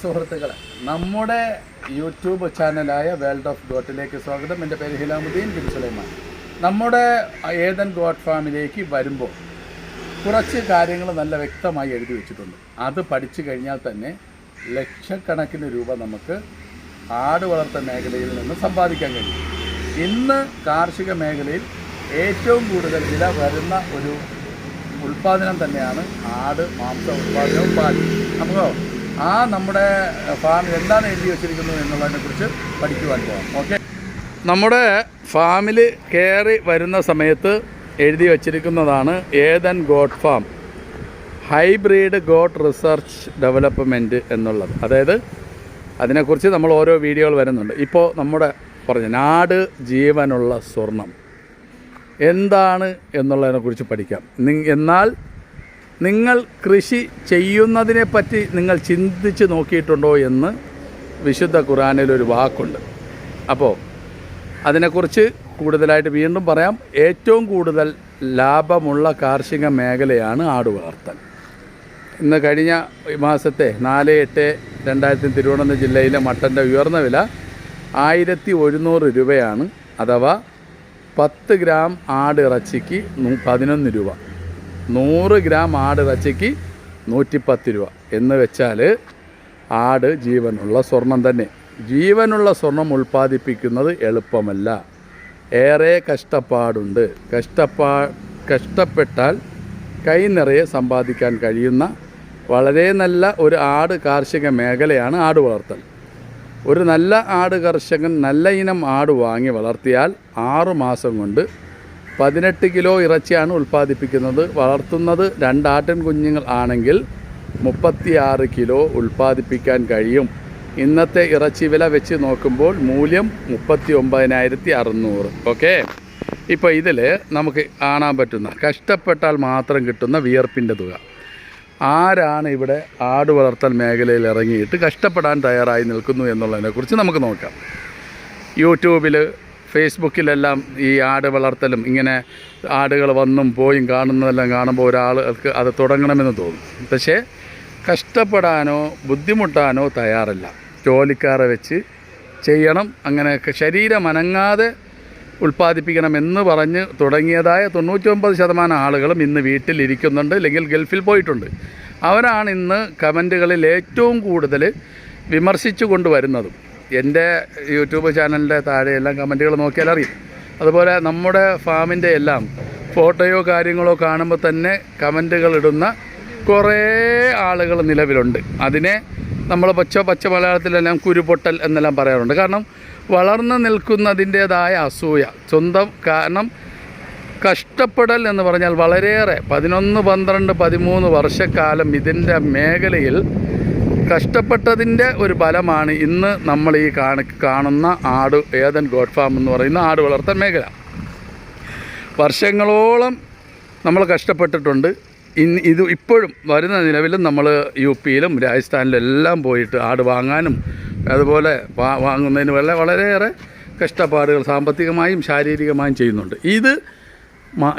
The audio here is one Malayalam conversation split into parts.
സുഹൃത്തുക്കളെ നമ്മുടെ യൂട്യൂബ് ചാനലായ വേൾഡ് ഓഫ് ഗോട്ടിലേക്ക് സ്വാഗതം. എന്റെ പേര് ഹിലാമുദ്ദീൻ ബിൻ സുലൈമാൻ. നമ്മുടെ ഏതൻ ഗോട്ട് ഫാമിലേക്ക് വരുമ്പോൾ കുറച്ച് കാര്യങ്ങൾ നല്ല വ്യക്തമായി എഴുതി വെച്ചിട്ടുണ്ട്. അത് പഠിച്ചു കഴിഞ്ഞാൽ തന്നെ ലക്ഷക്കണക്കിന് രൂപ നമുക്ക് ആട് വളർത്ത മേഖലയിൽ നിന്ന് സമ്പാദിക്കാൻ കഴിയും. ഇന്ന് കാർഷിക മേഖലയിൽ ഏറ്റവും കൂടുതൽ വില വരുന്ന ഒരു ഉൽപാദനം തന്നെയാണ് ആട് മാംസ ഉൽപാദനവും പാൽ അപ്പോൾ ആ നമ്മുടെ ഫാമിൽ എന്താണ് എഴുതി വെച്ചിരിക്കുന്നത് എന്നുള്ളതിനെക്കുറിച്ച് പഠിക്കുവാൻ പോകാം ഓക്കെ? നമ്മുടെ ഫാമിൽ കയറി വരുന്ന സമയത്ത് എഴുതി വച്ചിരിക്കുന്നതാണ് Ethan goat farm hybrid goat research development എന്നുള്ളത്. അതായത് അതിനെക്കുറിച്ച് നമ്മൾ ഓരോ വീഡിയോകൾ വരുന്നുണ്ട്. ഇപ്പോൾ നമ്മുടെ പറഞ്ഞ നാട് ജീവനുള്ള സ്വർണം. എന്താണ് എന്നുള്ളതിനെക്കുറിച്ച് പഠിക്കാം. എന്നാൽ നിങ്ങൾ കൃഷി ചെയ്യുന്നതിനെപ്പറ്റി നിങ്ങൾ ചിന്തിച്ച് നോക്കിയിട്ടുണ്ടോ എന്ന് വിശുദ്ധ ഖുറാനിൽ ഒരു വാക്കുണ്ട്. അപ്പോൾ അതിനെക്കുറിച്ച് കൂടുതലായിട്ട് വീണ്ടും പറയാം. ഏറ്റവും കൂടുതൽ ലാഭമുള്ള കാർഷിക മേഖലയാണ് ആട് വളർത്തൽ ഇന്ന് കഴിഞ്ഞ മാസത്തെ നാല് എട്ട് രണ്ടായിരത്തി തിരുവനന്തപുരം ജില്ലയിലെ മട്ടന്റെ ഉയർന്ന വില ആയിരത്തി ഒരുന്നൂറ് രൂപയാണ്. അഥവാ പത്ത് ഗ്രാം ആട് ഇറച്ചിക്ക് പതിനൊന്ന് രൂപ. നൂറ് ഗ്രാം ആട് ഇറച്ചിക്ക് നൂറ്റിപ്പത്ത് രൂപ. എന്ന് വെച്ചാൽ ആട് ജീവനുള്ള സ്വർണം തന്നെ. ജീവനുള്ള സ്വർണം ഉൽപ്പാദിപ്പിക്കുന്നത് എളുപ്പമല്ല. ഏറെ കഷ്ടപ്പാടുണ്ട്. കഷ്ടപ്പാ കഷ്ടപ്പെട്ടാൽ കൈ നിറയെ സമ്പാദിക്കാൻ കഴിയുന്ന വളരെ നല്ല ഒരു ആട് കാർഷിക മേഖലയാണ് ആട് വളർത്തൽ. ഒരു നല്ല ആട് കർഷകൻ നല്ല ഇനം ആട് വാങ്ങി വളർത്തിയാൽ ആറു മാസം കൊണ്ട് പതിനെട്ട് കിലോ ഇറച്ചിയാണ് ഉൽപ്പാദിപ്പിക്കുന്നത്. വളർത്തുന്നത് രണ്ടാട്ടൻ കുഞ്ഞുങ്ങൾ ആണെങ്കിൽ മുപ്പത്തിയാറ് കിലോ ഉൽപ്പാദിപ്പിക്കാൻ കഴിയും. ഇന്നത്തെ ഇറച്ചി വില വെച്ച് നോക്കുമ്പോൾ മൂല്യം മുപ്പത്തി ഒമ്പതിനായിരത്തി അറുന്നൂറ് ഓക്കെ? ഇപ്പോൾ ഇതിൽ നമുക്ക് കാണാൻ പറ്റുന്ന കഷ്ടപ്പെട്ടാൽ മാത്രം കിട്ടുന്ന വിയർപ്പിന്റെ തുക. ആരാണ് ഇവിടെ ആട് വളർത്തൽ മേഖലയിൽ ഇറങ്ങിയിട്ട് കഷ്ടപ്പെടാൻ തയ്യാറായി നിൽക്കുന്നു എന്നുള്ളതിനെക്കുറിച്ച് നമുക്ക് നോക്കാം. യൂട്യൂബിൽ ഫേസ്ബുക്കിലെല്ലാം ഈ ആട് വളർത്തലും ഇങ്ങനെ ആടുകൾ വന്നും പോയും കാണുന്നതെല്ലാം കാണുമ്പോൾ ഒരാൾക്ക് അത് തുടങ്ങണമെന്ന് തോന്നും. പക്ഷേ കഷ്ടപ്പെടാനോ ബുദ്ധിമുട്ടാനോ തയ്യാറല്ല. ജോലിക്കാരെ വെച്ച് ചെയ്യണം അങ്ങനെ ശരീരം അനങ്ങാതെ ഉൽപ്പാദിപ്പിക്കണം എന്ന് പറഞ്ഞ് തുടങ്ങിയതായ തൊണ്ണൂറ്റൊമ്പത് ശതമാനം ആളുകളും ഇന്ന് വീട്ടിലിരിക്കുന്നുണ്ട് അല്ലെങ്കിൽ ഗൾഫിൽ പോയിട്ടുണ്ട്. അവരാണ് ഇന്ന് കമന്റുകളിൽ ഏറ്റവും കൂടുതൽ വിമർശിച്ചു കൊണ്ടുവരുന്നതും. എന്റെ യൂട്യൂബ് ചാനലിന്റെ താഴെ എല്ലാം കമന്റുകൾ നോക്കിയാൽ അറിയും. അതുപോലെ നമ്മുടെ ഫാമിന്റെ എല്ലാം ഫോട്ടോയോ കാര്യങ്ങളോ കാണുമ്പോൾ തന്നെ കമന്റുകൾ ഇടുന്ന കുറേ ആളുകൾ നിലവിലുണ്ട്. അതിനെ നമ്മൾ പച്ച പച്ച മലയാളത്തിലെല്ലാം കുരുപൊട്ടൽ എന്നെല്ലാം പറയാറുണ്ട്. കാരണം വളർന്നു നിൽക്കുന്നതിന്റേതായ അസൂയ സ്വന്തം കാരണം കഷ്ടപ്പെടൽ എന്ന് പറഞ്ഞാൽ വളരെയേറെ പതിനൊന്ന് പന്ത്രണ്ട് പതിമൂന്ന് വർഷക്കാലം ഇതിന്റെ മേഖലയിൽ കഷ്ടപ്പെട്ടതിന്റെ ഒരു ഫലമാണ് ഇന്ന് നമ്മൾ ഈ കാണി കാണുന്ന ആട് ഏതൻ ഗോഡ് ഫാം എന്ന് പറയുന്ന ആട് വളർത്തൽ മേഖല. വർഷങ്ങളോളം നമ്മൾ കഷ്ടപ്പെട്ടിട്ടുണ്ട്. ഇന്ന് ഇത് ഇപ്പോഴും വരുന്ന നിലവിലും നമ്മൾ യു പിയിലും രാജസ്ഥാനിലും എല്ലാം പോയിട്ട് ആട് വാങ്ങാനും അതുപോലെ വാങ്ങുന്നതിന് വളരെ വളരെയേറെ കഷ്ടപ്പാടുകൾ സാമ്പത്തികമായും ശാരീരികമായും ചെയ്യുന്നുണ്ട്. ഇത്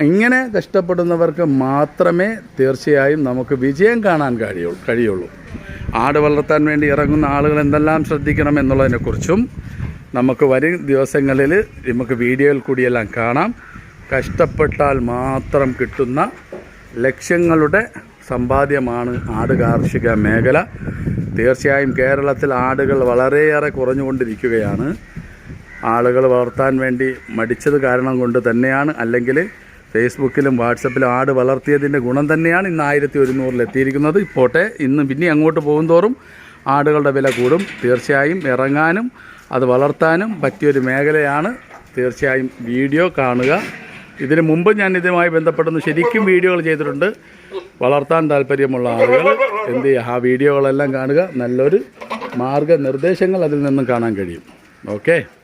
ഇങ്ങനെ കഷ്ടപ്പെടുന്നവർക്ക് മാത്രമേ തീർച്ചയായും നമുക്ക് വിജയം കാണാൻ കഴിയുള്ളൂ കഴിയുള്ളൂ. ആട് വളർത്താൻ വേണ്ടി ഇറങ്ങുന്ന ആളുകൾ എന്തെല്ലാം ശ്രദ്ധിക്കണം എന്നുള്ളതിനെക്കുറിച്ചും നമുക്ക് വരും ദിവസങ്ങളിൽ നമുക്ക് വീഡിയോയിൽ കൂടിയെല്ലാം കാണാം. കഷ്ടപ്പെട്ടാൽ മാത്രം കിട്ടുന്ന ലക്ഷ്യങ്ങളുടെ സമ്പാദ്യമാണ് ആട് കാർഷിക മേഖല. തീർച്ചയായും കേരളത്തിൽ ആടുകൾ വളരെയേറെ കുറഞ്ഞുകൊണ്ടിരിക്കുകയാണ്. ആളുകൾ വളർത്താൻ വേണ്ടി മടിച്ചത് കാരണം കൊണ്ട് തന്നെയാണ്. അല്ലെങ്കിൽ ഫേസ്ബുക്കിലും വാട്സപ്പിലും ആട് വളർത്തിയതിന്റെ ഗുണം തന്നെയാണ് ഇന്ന് ആയിരത്തി ഒരുന്നൂറിൽ എത്തിയിരിക്കുന്നത്. ഇപ്പോട്ടെ ഇന്ന് പിന്നെ അങ്ങോട്ട് പോകുന്തോറും ആടുകളുടെ വില കൂടും. തീർച്ചയായും ഇറങ്ങാനും അത് വളർത്താനും പറ്റിയൊരു മേഖലയാണ്. തീർച്ചയായും വീഡിയോ കാണുക. ഇതിന് മുമ്പ് ഞാൻ ഇതുമായി ബന്ധപ്പെടുന്ന. ശരിക്കും വീഡിയോകൾ ചെയ്തിട്ടുണ്ട്. വളർത്താൻ താല്പര്യമുള്ള ആളുകൾ എന്ത് ചെയ്യുക ആ വീഡിയോകളെല്ലാം കാണുക. നല്ലൊരു മാർഗനിർദ്ദേശങ്ങൾ അതിൽ നിന്നും കാണാൻ കഴിയും. ഓക്കെ?